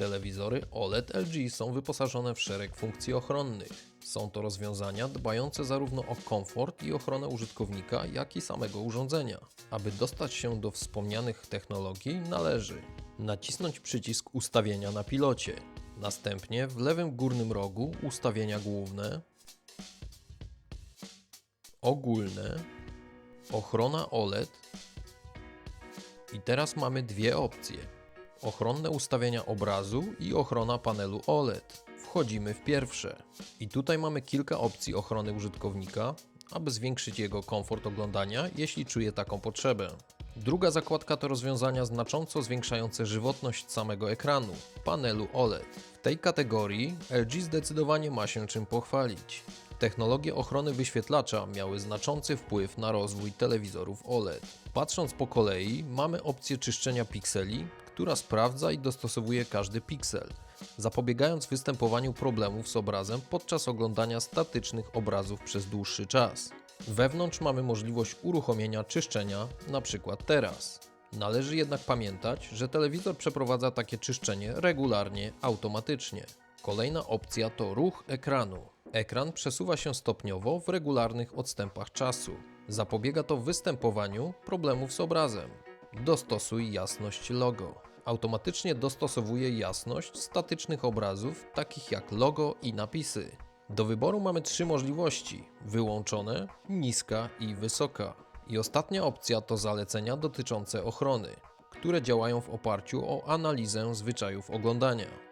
Telewizory OLED LG są wyposażone w szereg funkcji ochronnych. Są to rozwiązania dbające zarówno o komfort i ochronę użytkownika, jak i samego urządzenia. Aby dostać się do wspomnianych technologii, należy nacisnąć przycisk ustawienia na pilocie, następnie w lewym górnym rogu ustawienia główne, ogólne, ochrona OLED i teraz mamy dwie opcje. Ochronne ustawienia obrazu i ochrona panelu OLED. Wchodzimy w pierwsze. I tutaj mamy kilka opcji ochrony użytkownika, aby zwiększyć jego komfort oglądania, jeśli czuje taką potrzebę. Druga zakładka to rozwiązania znacząco zwiększające żywotność samego ekranu, panelu OLED. W tej kategorii LG zdecydowanie ma się czym pochwalić. Technologie ochrony wyświetlacza miały znaczący wpływ na rozwój telewizorów OLED. Patrząc po kolei, mamy opcję czyszczenia pikseli, która sprawdza i dostosowuje każdy piksel, zapobiegając występowaniu problemów z obrazem podczas oglądania statycznych obrazów przez dłuższy czas. Wewnątrz mamy możliwość uruchomienia czyszczenia, np. teraz. Należy jednak pamiętać, że telewizor przeprowadza takie czyszczenie regularnie, automatycznie. Kolejna opcja to ruch ekranu. Ekran przesuwa się stopniowo w regularnych odstępach czasu. Zapobiega to występowaniu problemów z obrazem. Dostosuj jasność logo. Automatycznie dostosowuje jasność statycznych obrazów, takich jak logo i napisy. Do wyboru mamy trzy możliwości: wyłączone, niska i wysoka. I ostatnia opcja to zalecenia dotyczące ochrony, które działają w oparciu o analizę zwyczajów oglądania.